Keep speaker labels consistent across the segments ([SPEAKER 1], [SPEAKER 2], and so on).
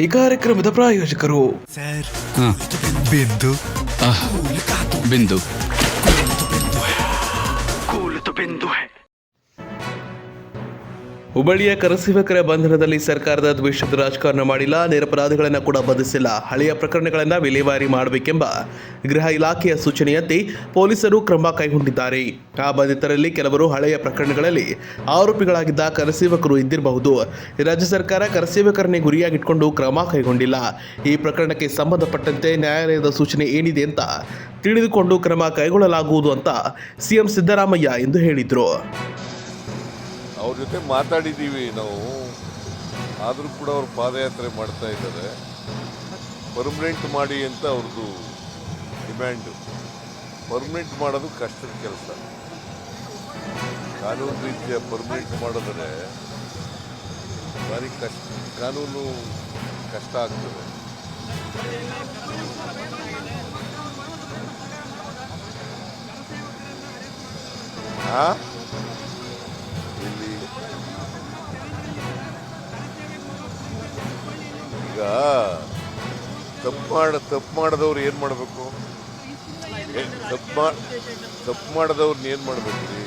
[SPEAKER 1] ಈ ಕಾರ್ಯಕ್ರಮದ ಪ್ರಾಯೋಜಕರು.
[SPEAKER 2] ಬಿಂದು.
[SPEAKER 3] ಬಿಂದು.
[SPEAKER 1] ಹುಬ್ಬಳ್ಳಿಯ ಕರಸೇವಕರ ಬಂಧನದಲ್ಲಿ ಸರ್ಕಾರದ ದ್ವೇಷದ ರಾಜಕಾರಣ ಮಾಡಿಲ್ಲ ನಿರಪರಾಧಿಗಳನ್ನು ಕೂಡ ಬಂಧಿಸಿಲ್ಲ. ಹಳೆಯ ಪ್ರಕರಣಗಳನ್ನು ವಿಲೇವಾರಿ ಮಾಡಬೇಕೆಂಬ ಗೃಹ ಇಲಾಖೆಯ ಸೂಚನೆಯಂತೆ ಪೊಲೀಸರು ಕ್ರಮ ಕೈಗೊಂಡಿದ್ದಾರೆ. ಆ ಬಂಧಿತರಲ್ಲಿ ಕೆಲವರು ಹಳೆಯ ಪ್ರಕರಣಗಳಲ್ಲಿ ಆರೋಪಿಗಳಾಗಿದ್ದ ಕರಸೇವಕರು ಇದ್ದಿರಬಹುದು ರಾಜ್ಯ ಸರ್ಕಾರ ಕರಸೇವಕರನ್ನೇ ಗುರಿಯಾಗಿಟ್ಕೊಂಡು ಕ್ರಮ ಕೈಗೊಂಡಿಲ್ಲ. ಈ ಪ್ರಕರಣಕ್ಕೆ ಸಂಬಂಧಪಟ್ಟಂತೆ ನ್ಯಾಯಾಲಯದ ಸೂಚನೆ ಏನಿದೆ ಅಂತ ತಿಳಿದುಕೊಂಡು ಕ್ರಮ ಕೈಗೊಳ್ಳಲಾಗುವುದು ಅಂತ ಸಿಎಂ ಸಿದ್ದರಾಮಯ್ಯ ಎಂದು ಹೇಳಿದರು.
[SPEAKER 4] ಅವ್ರ ಜೊತೆ ಮಾತಾಡಿದ್ದೀವಿ ನಾವು. ಆದರೂ ಕೂಡ ಅವ್ರು ಪಾದಯಾತ್ರೆ ಮಾಡ್ತಾ ಇದ್ದಾರೆ. ಪರ್ಮನೆಂಟ್ ಮಾಡಿ ಅಂತ ಅವ್ರದ್ದು ಡಿಮ್ಯಾಂಡು ಪರ್ಮನೆಂಟ್ ಮಾಡೋದು ಕಷ್ಟದ ಕೆಲಸ. ಕಾನೂನು ರೀತಿಯ ಪರ್ಮನೆಂಟ್ ಮಾಡಿದ್ರೆ ಭಾರಿ ಕಷ್ಟ, ಕಾನೂನು ಕಷ್ಟ ಆಗ್ತದೆ. ಹಾಂ ಈಗ ತಪ್ಪು ಮಾಡ, ತಪ್ಪು ಮಾಡಿದವ್ರು ಏನು ಮಾಡಬೇಕು? ತಪ್ಪು ಮಾ, ತಪ್ಪು ಮಾಡಿದವ್ರನ್ನ ಏನು ಮಾಡಬೇಕು ರೀ?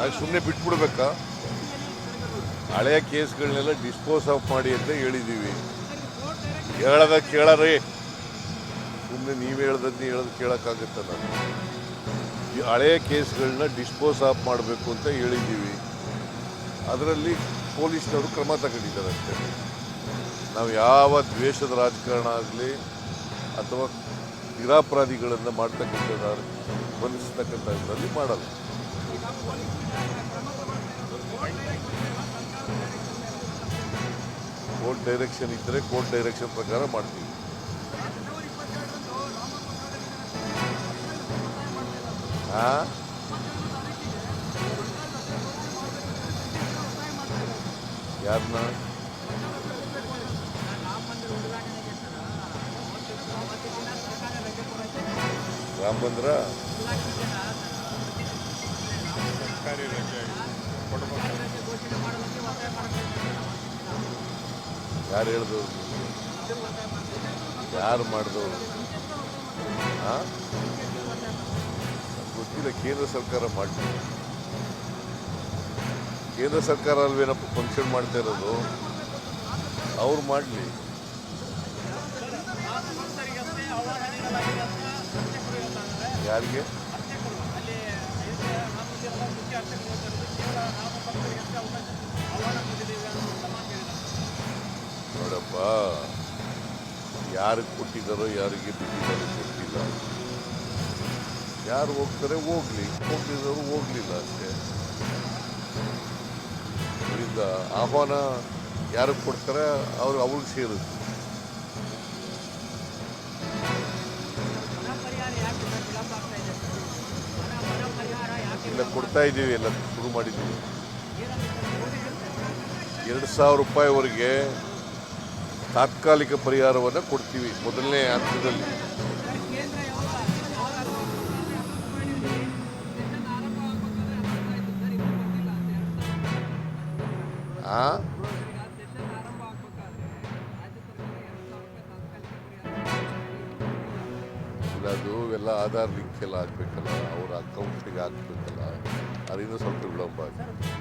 [SPEAKER 4] ಅದು ಸುಮ್ಮನೆ ಬಿಟ್ಬಿಡ್ಬೇಕಾ? ಹಳೆಯ ಕೇಸ್ಗಳನ್ನೆಲ್ಲ ಡಿಸ್ಪೋಸ್ ಆಫ್ ಮಾಡಿ ಅಂತ ಹೇಳಿದ್ದೀವಿ ಹೇಳದ ಕೇಳರಿ. ಸುಮ್ಮನೆ ನೀವು ಹೇಳ್ದಂತ ಹೇಳೋದು ಕೇಳೋಕ್ಕಾಗತ್ತ ನಾನು? ಈ ಹಳೆಯ ಕೇಸ್ಗಳನ್ನ ಡಿಸ್ಪೋಸ್ ಆಫ್ ಮಾಡಬೇಕು ಅಂತ ಹೇಳಿದ್ದೀವಿ ಅದರಲ್ಲಿ ಪೊಲೀಸ್ನವರು ಕ್ರಮ ತಗೊಂಡಿದ್ದಾರೆ ಅಷ್ಟೇ ನಾವು ಯಾವ ದ್ವೇಷದ ರಾಜಕಾರಣ ಆಗಲಿ ಅಥವಾ ನಿರಾಪರಾಧಿಗಳನ್ನು ಮಾಡ್ತಕ್ಕಂಥದ್ದು ಬಂಧಿಸ್ತಕ್ಕಂಥದ್ರಲ್ಲಿ ಮಾಡಲ್ಲ. ಕೋರ್ಟ್ ಡೈರೆಕ್ಷನ್ ಇದ್ದರೆ ಕೋರ್ಟ್ ಡೈರೆಕ್ಷನ್ ಪ್ರಕಾರ ಮಾಡ್ತೀವಿ. ಹಾಂ ಯಾರನ್ನ ರಾಮ ಬಂದ್ರ? ಯಾರು ಹೇಳ್ದವ್ರು ಯಾರು ಮಾಡಿದವರು ಹಾಂ ಗೊತ್ತಿಲ್ಲ ಕೇಂದ್ರ ಸರ್ಕಾರ ಮಾಡ್ತೀವಿ ಕೇಂದ್ರ ಸರ್ಕಾರ ಅಲ್ವೇನಪ್ಪ ಫಂಕ್ಷನ್ ಮಾಡ್ತಾ ಇರೋದು? ಅವ್ರು ಮಾಡಲಿ. ಯಾರಿಗೆ? ನೋಡಪ್ಪ, ಯಾರಿಗೆ ಕೊಟ್ಟಿದ್ದಾರೋ, ಯಾರಿಗೆ ಬಿಟ್ಟಿದ್ದಾರೋ ಗೊತ್ತಿಲ್ಲ. ಯಾರು ಹೋಗ್ತಾರೆ, ಹೋಗ್ಲಿ. ಹೋಗ್ತಿದ್ದವರು ಹೋಗ್ಲಿಲ್ಲ ಅಷ್ಟೇ. ಇದರಿಂದ ಆಹ್ವಾನ ಯಾರಿಗೆ ಕೊಡ್ತಾರೆ, ಅವ್ರು ಅವ್ರಿಗೆ ಸೇರುತ್ತೆ ಇಲ್ಲ, ಕೊಡ್ತಾ ಇದ್ದೀವಿ, ಎಲ್ಲ ಶುರು ಮಾಡಿದ್ದೀವಿ. ಎರಡು ಸಾವಿರ ರೂಪಾಯಿವರೆಗೆ ತಾತ್ಕಾಲಿಕ ಪರಿಹಾರವನ್ನು ಕೊಡ್ತೀವಿ, ಮೊದಲನೇ ಹಂತದಲ್ಲಿ. ಅದು ಎಲ್ಲ ಆಧಾರ್ ಲಿಂಕ್ ಎಲ್ಲ ಹಾಕ್ಬೇಕಲ್ಲ ಅವ್ರ ಅಕೌಂಟಿಗೆ ಹಾಕ್ಬೇಕಲ್ಲ ಅದರಿಂದ ಸ್ವಲ್ಪ ವಿಳಂಬ ಆಗಿದೆ